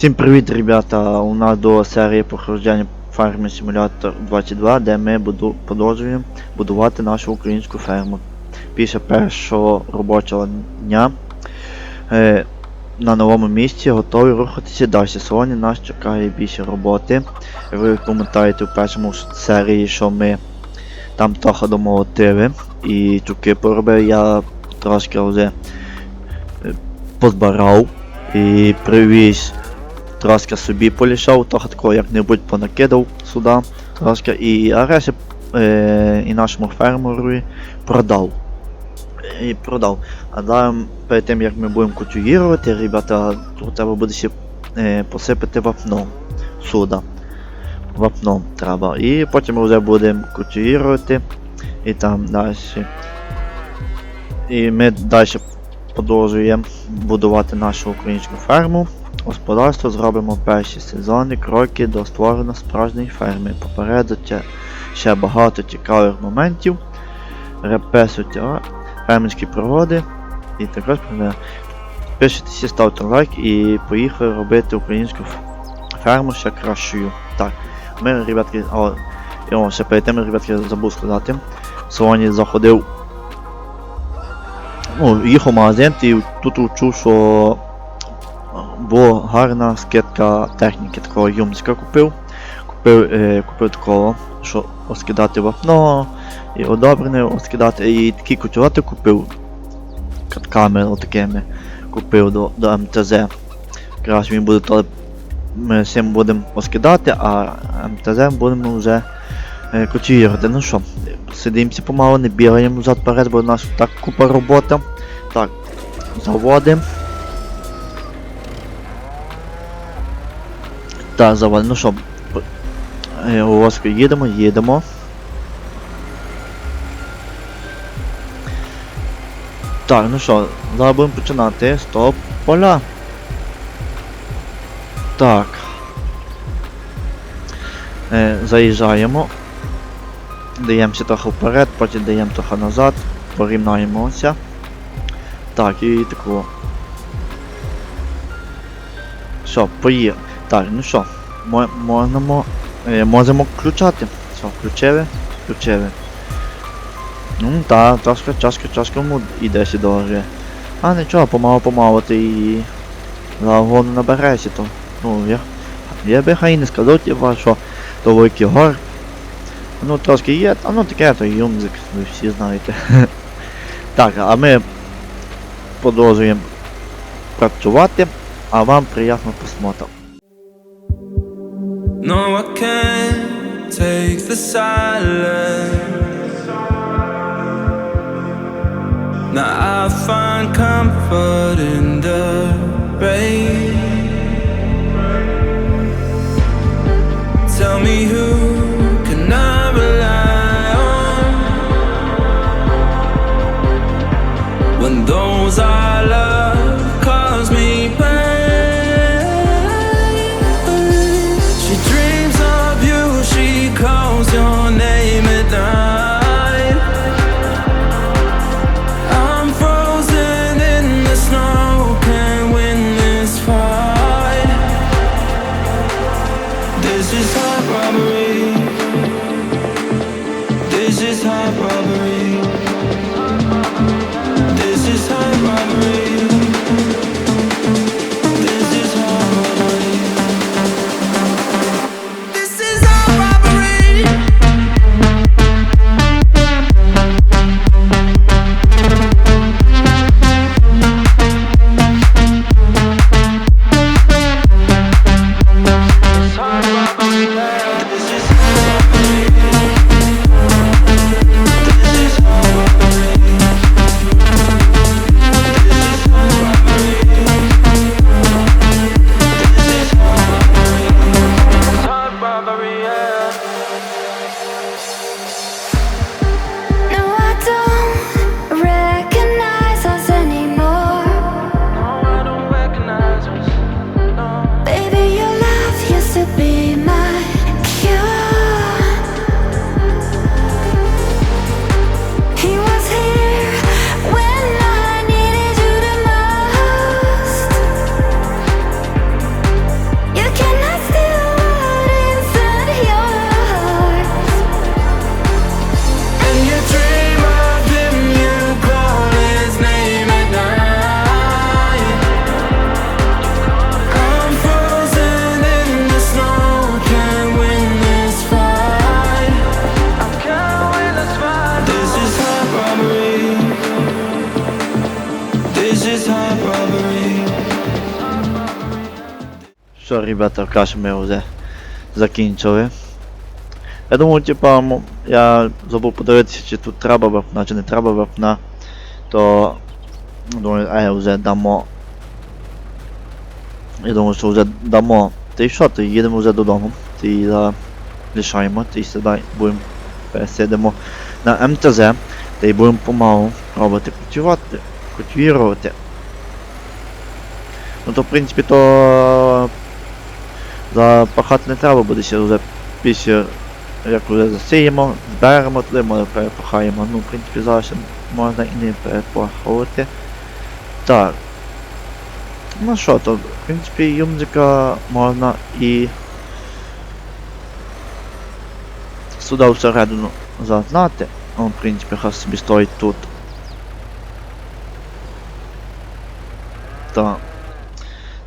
Всім привіт, ребята! У нас до серії проходження ферми Simulator 22, де ми буду, продовжуємо будувати нашу українську ферму. Після першого робочого дня е, на новому місці готові рухатися далі. Сьогодні нас чекає більше роботи. Ви пам'ятаєте в першому серії, що ми там трохи домолотили і тюки поробив. Я трошки вже е, позбирав і привіз трошки собі полішав, трохи такого як-небудь понакидав сюди, трошки, і а е, і нашому фермеру продав. І продав. А далі, перед тим як ми будемо культивувати, ребята, тут треба буде ще е, посипати вапном сюди. Вапном треба. І потім ми вже будемо культивувати і там далі. І ми далі продовжуємо будувати нашу українську ферму. Господарство зробимо перші сезонні кроки до створення справжньої ферми. Попередити ще багато цікавих моментів. Репесуйте фермерські пригоди. І також е, підпишіться, ставте лайк і поїхали робити українську ферму ще кращою. Так, ми, ребятки, о, і о, ще перед тим, ребятки, забув сказати. Сьогодні заходив. Ну, їхав в магазин і тут чув, що була гарна скидка техніки, такого юмська купив. Купив, е, купив такого, що оскидати вапно, і одобрене оскидати, і такі кутювати купив катками отакими купив до, до МТЗ. Якраз він буде то ми цим будемо оскидати, а МТЗ будемо вже е, кутювати. Ну що, сидимося помалу, не бігаємо взад перед, бо у нас так купа робота. Так, заводимо. Так, заваль, ну що, е, у їдемо, їдемо. Так, ну що, зараз будемо починати. Стоп, поля. Так. Е, заїжджаємо. Даємося трохи вперед, потім даємо трохи назад, порівняємося. Так, і тако. Що, поїхали. Так, ну що, можемо, е, можемо включати. Все, включили, включили. Ну, та, трошки, трошки, трошки му іде сюди вже. А нічого, помалу, помалу ти і загону наберешся, то. Ну, я, я би хай не сказав, типа, що то великий гор. Ну, трошки є, а ну таке, то юмзик, ви всі знаєте. так, а ми продовжуємо працювати, а вам приємного просмотру. No, I can't take the silence. Now I find comfort in Що, ребята, кашу ми вже закінчили. Я думаю, типа, я забув подивитися, чи тут треба вапна, чи не треба вапна, то думаю, а я вже дамо. Я думаю, що вже дамо. Та й що, то їдемо вже додому. Ти за... лишаємо, ти сідай, будемо пересидимо на МТЗ, та й будемо помалу робити працювати культивувати. Ну то в принципі то запахати не треба буде ще вже після як вже засіємо, зберемо туди, може перепахаємо. Ну, в принципі, зараз можна і не перепахувати. Так. Ну що, то в принципі юмзика можна і сюди всередину загнати. Ну, в принципі, хай собі стоїть тут. Так.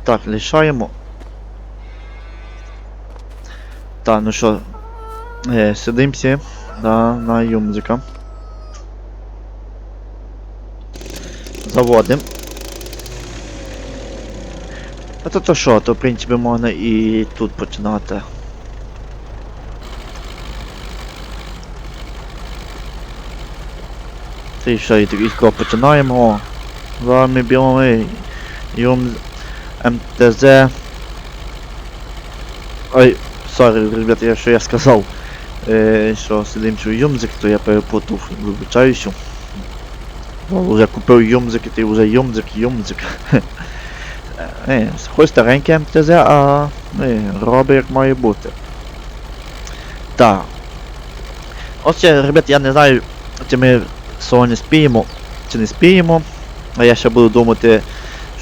Так, лишаємо. Так, ну що, е, сидимося на, на юмзика. Заводим. А то то що, то в принципі можна і тут починати. Ти що, і такий починаємо. Вами білими Юм МТЗ. Ой, сорі, ребята, я що я сказав. Е, що сидим що юмзик, то я перепутав, вибачаюся. Вже купив юмзик, і ти вже юмзик, юмзик. Е, хоч старенький МТЗ, а е, робить як має бути. Так. Ось, ребят, я не знаю, чи ми сьогодні спіємо, чи не спіємо. А я ще буду думати,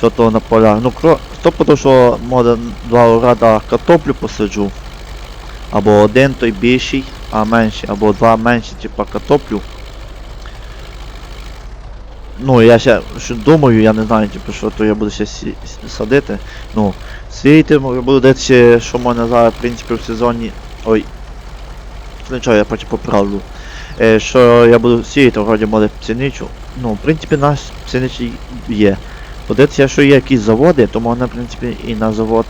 що то на полях. Ну, кро... стопудово, що може два рада картоплю посаджу. Або один той більший, а менший, або два менші, типа картоплю. Ну, я ще що думаю, я не знаю, типу, що то я буду ще сі... садити. Ну, сіяти буду дивитися, що можна зараз, в принципі, в сезоні. Ой. Нічого, я потім поправлю. Е, що я буду сіяти, вроді може пшеницю. Ну, в принципі, наш пшеничий є. Подивіться, якщо є якісь заводи, то можна, в принципі, і на завод,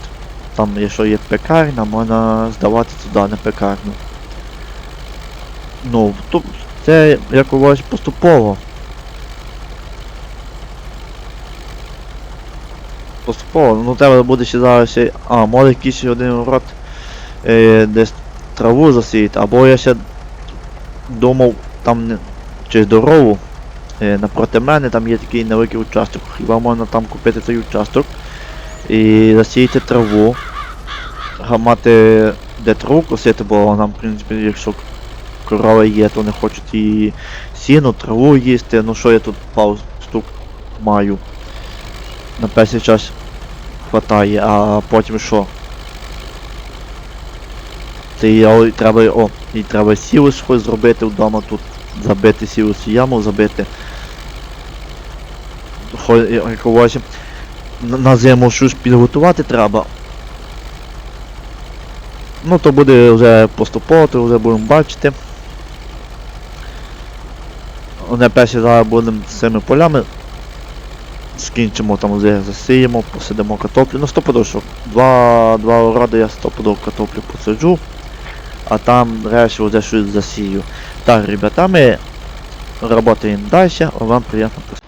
там, якщо є пекарня, можна здавати туди на пекарню. Ну, тут це якось поступово. Поступово, ну треба буде ще зараз. А, може якийсь один рот е, десь траву засіяти, або я ще думав там через дорогу напроти мене там є такий невеликий участок. Хіба можна там купити цей участок і засіяти траву. Га- Мати де траву косити, бо нам, в принципі, якщо корови є, то не хочуть і сіну, траву їсти. Ну що я тут пауз штук маю. На перший час хватає, а потім що? Це треба, о, і треба сілос щось зробити вдома тут, забити сілос яму, забити. Хо, якогось на, зиму щось підготувати треба. Ну то буде вже поступово, то вже будемо бачити. Одне перше зараз будемо з цими полями. Скінчимо там засіємо, посадимо картоплю. Ну стопудово, що два, два ороди я стопудово картоплю посаджу. А там решті вже щось засію. Так, ребята, ми работаем дальше. Вам приятного просмотра.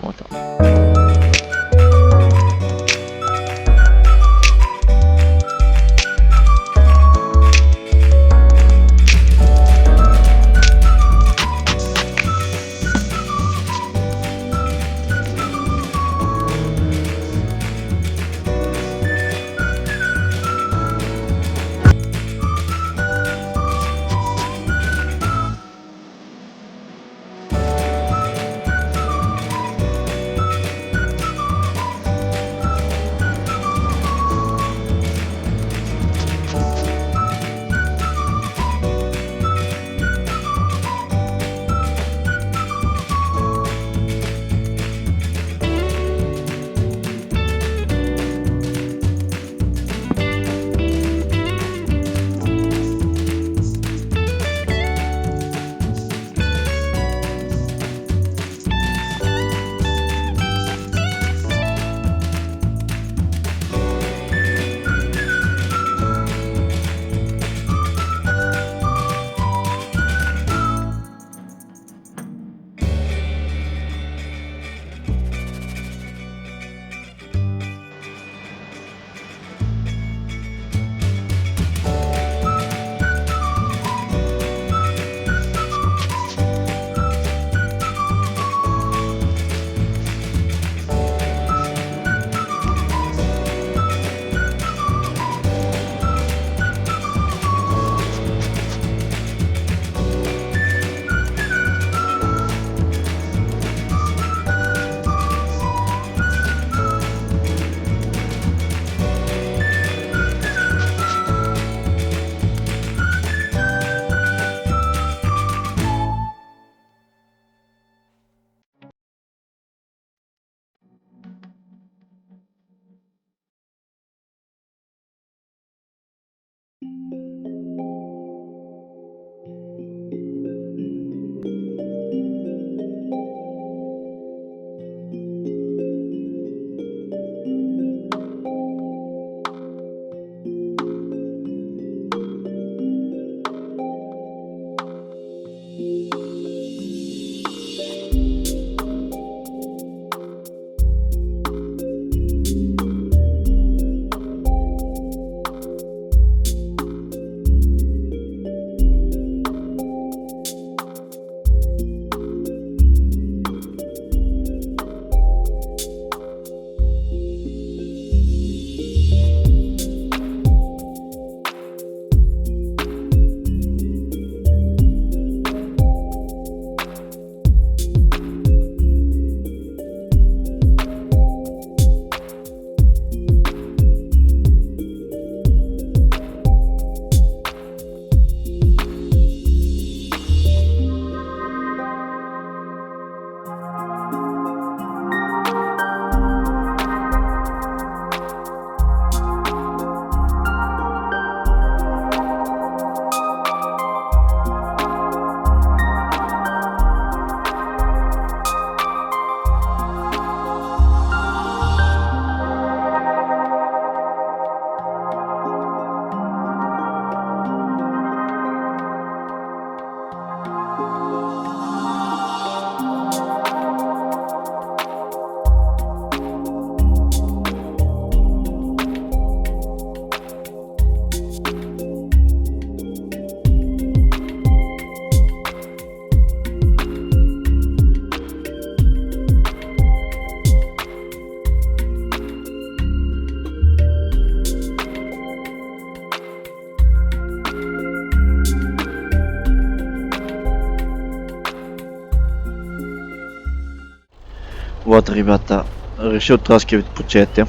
От, ребята, вирішив трошки відпочити.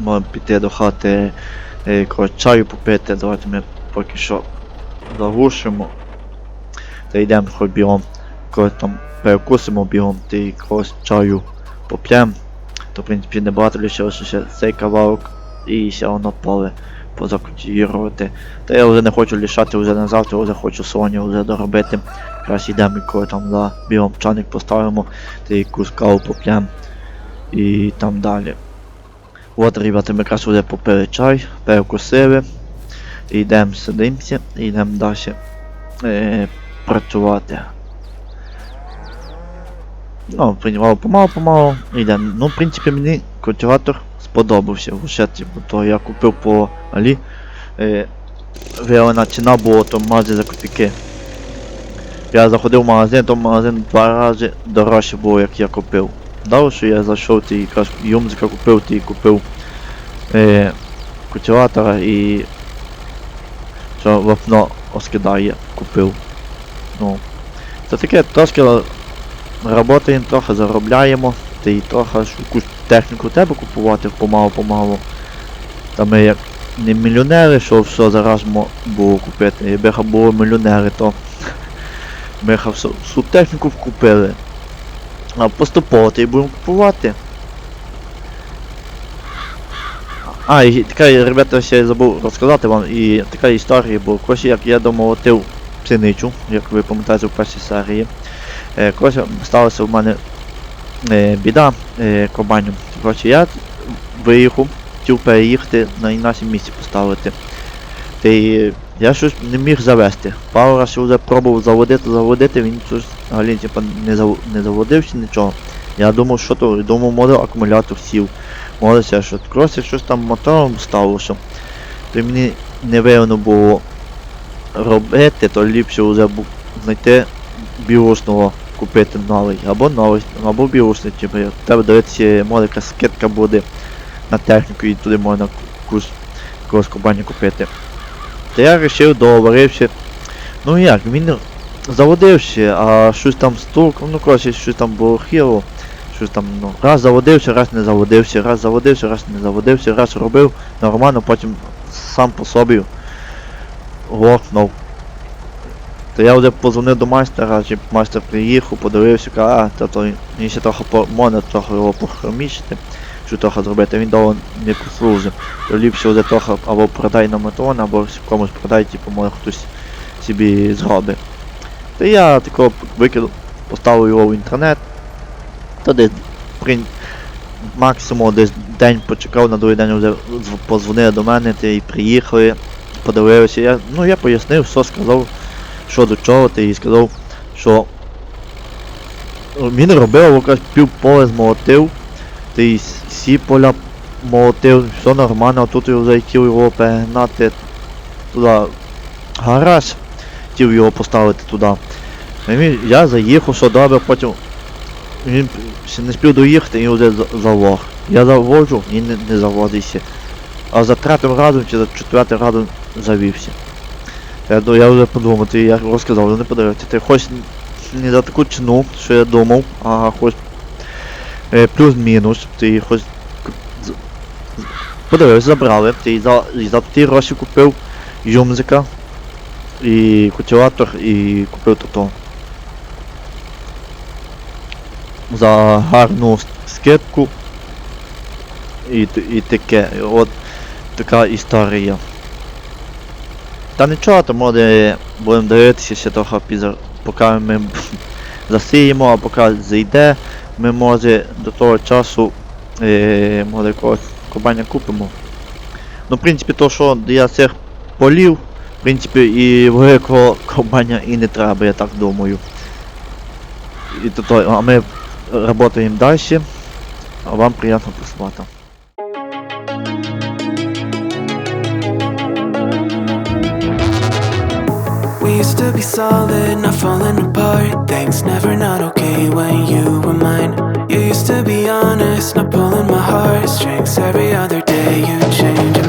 Можемо піти до хати е, коротше, чаю попити. Давайте ми поки що заглушимо. Та йдемо хоч бігом. Коротше, там перекусимо бігом та й когось чаю поп'ємо. То в принципі не багато лишилося ще цей кавалок і ще воно поле позакультивувати. Та я вже не хочу лишати вже на завтра, вже хочу Соню вже доробити. Якраз йдемо коли там за бігом чайник поставимо та якусь каву поп'ємо і там далі. От, ребята, ми якраз вже попили чай, перекусили. І йдемо сидимося йдемо далі е, працювати. Ну, приймав помалу, помалу йдемо. Ну, в принципі, мені культиватор сподобався. Лише, типу, то я купив по Алі. Е, виявлена ціна була то магазин за копійки. Я заходив в магазин, то магазин два рази дорожче було, як я купив. Далі, що я зайшов ти якраз юмзика купив, ти купив е, культиватора і що вапно оскидає, купив. Ну, це таке трошки Работаємо трохи, заробляємо, й трохи якусь техніку треба купувати помалу-помалу. Та ми як не мільйонери, що все зараз було купити. Якби були мільйонери, то ми всю, всю техніку вкупили. А поступово й будемо купувати. А, і така, ребята, ще я забув розказати вам, і така історія, бо колись як я домолотив пшеницю, як ви пам'ятаєте в першій серії. Е, коротше, сталася в мене е, біда е, кобаню. Коротше, я виїхав, хотів переїхати на інакше місце поставити. Та й я щось не міг завести. Пару разів вже пробував заводити, заводити, він щось взагалі типу, не, зав... не заводився нічого. Я думав, що то, думав, може акумулятор сів. Ще щось. Коротше, щось там мотором сталося. То мені невигодно було робити, то ліпше вже знайти біошного купити новий, або новий, або біошний, типу, тебе дивитися, може якась скидка буде на техніку і туди можна якогось кубані купити. Та я вирішив, договорився. Ну як, він заводився, а щось там стук, ну коротше, щось там було хіло, щось там, ну, раз заводився, раз не заводився, раз заводився, раз не заводився, раз робив нормально, потім сам по собі лохнув. То я вже позвонив до майстера, чи майстер приїхав, подивився, каже, а, то мені ще трохи можна трохи його похромічити, що трохи зробити, він довго не послужив. То ліпше вже трохи або продай на метрон, або комусь продай, типу, може хтось собі зробить. Та я такого викинув, поставив його в інтернет, то десь при... максимум десь день почекав, на другий день вже позвонили до мене, і приїхали, подивилися. Я, ну я пояснив, все сказав що до чого ти і сказав, що він робив, якось пів поле змолотив, ти й всі поля молотив, все нормально, тут я вже його перегнати туди гараж, хотів його поставити туди. Я заїхав, що добре, потім він ще не спів доїхати і вже за- завог. Я заводжу і не, не заводився. А за третім разом чи за четвертим разом завівся. Я, я вже подумав, ти я розказав, вже не подивився. Ти хочеш не за таку ціну, що я думав, а хоч е, плюс-мінус, ти хоч подивився, забрали, ти за, за ті гроші купив юмзика і культиватор і купив тото. За гарну скидку і, і таке. От така історія. Та нічого, то може будемо дивитися ще трохи пізно, поки ми засіємо, а поки зайде, ми може до того часу е, може якогось кобаня купимо. Ну, в принципі, то, що я цих полів, в принципі, і великого кобаня і не треба, я так думаю. І то, то, а ми працюємо далі, а вам приємно просувати. Used to be solid, not falling apart. Things never not okay when you were mine. You used to be honest, not pulling my heartstrings. Every other day you change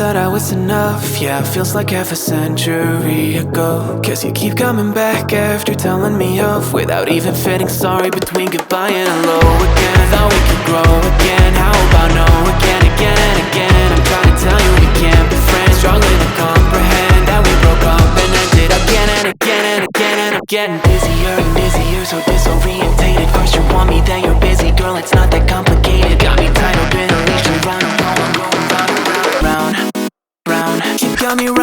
thought I was enough, yeah, feels like half a century ago. Cause you keep coming back after telling me off without even fitting sorry between goodbye and hello again. Thought we could grow again, how about no again, again and again? I'm trying to tell you we can't be friends, struggling to comprehend that we broke up and ended again and again and again and I'm getting busier and busier, so disorientated. First you want me, then you're busy, girl, it's not that complicated. Got me tied up in tell me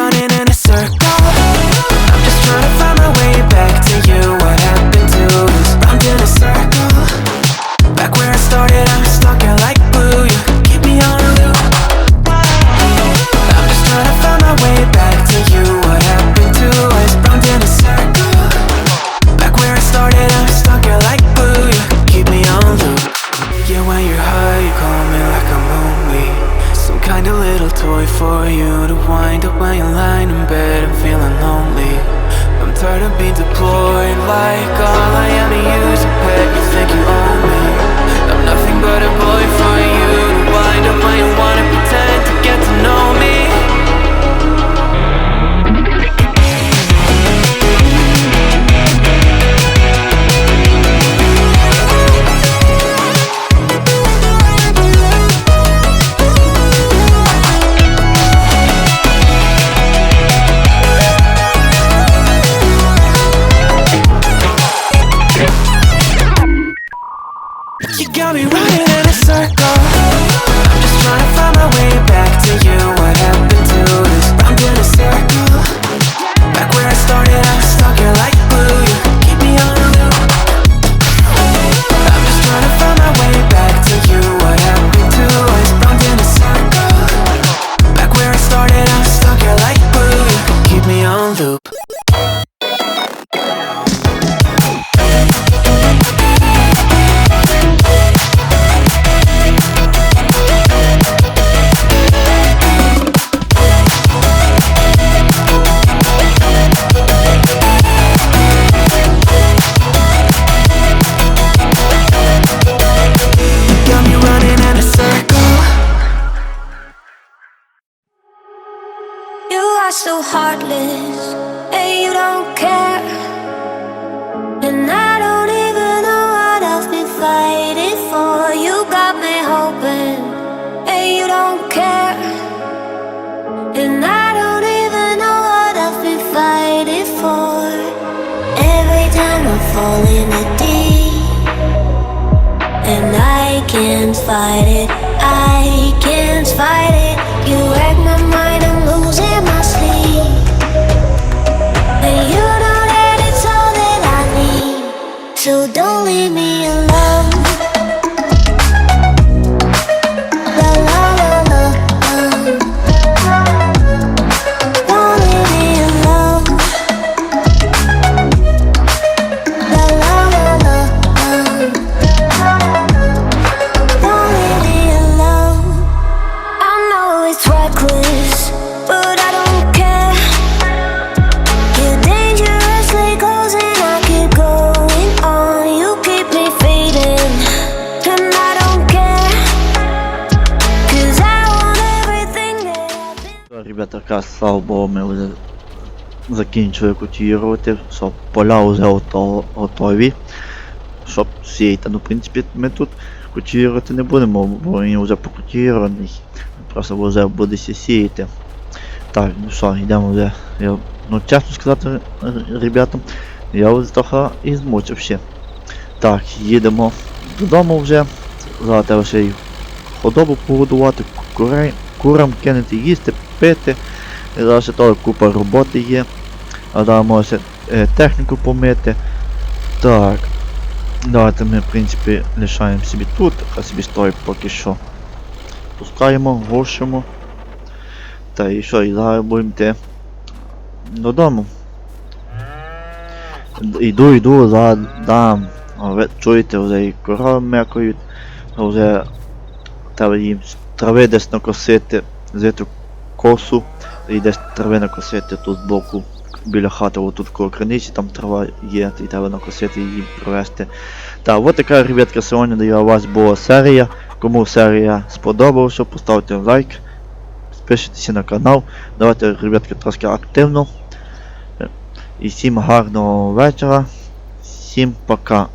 on loop. Fall in a deep, And I can't fight it, I can't fight it. You така слава Богу, ми вже закінчили кутіювати, що поля вже готові. Щоб сіяти. Ну в принципі ми тут кутіювати не будемо, бо він вже покутірований. Просто вже буде сіяти. Так, ну що, йдемо вже. Я, Ну чесно сказати ребятам, я вже трохи і змучився. Так, їдемо додому вже. Зараз ще й худобу погодувати, курей курам кинути їсти, пити. І зараз теж купа роботи є. А зараз може е, техніку помити. Так. Давайте ми, в принципі, лишаємо собі тут, а собі стоїть поки що. Пускаємо, гошимо. Та і що, і зараз будемо йти додому. Йду, йду, зараз дам. Ви чуєте, вже і корови мекають, а вже треба їм трави десь накосити, взяти косу і десь трави накосити тут збоку біля хати, отут коло криниці, там трава є, і треба накосити її провести. Так, от така, ребятка, сьогодні для вас була серія. Кому серія сподобалася, поставте лайк, підпишіться на канал. Давайте, ребятки, трошки активно. І всім гарного вечора. Всім пока.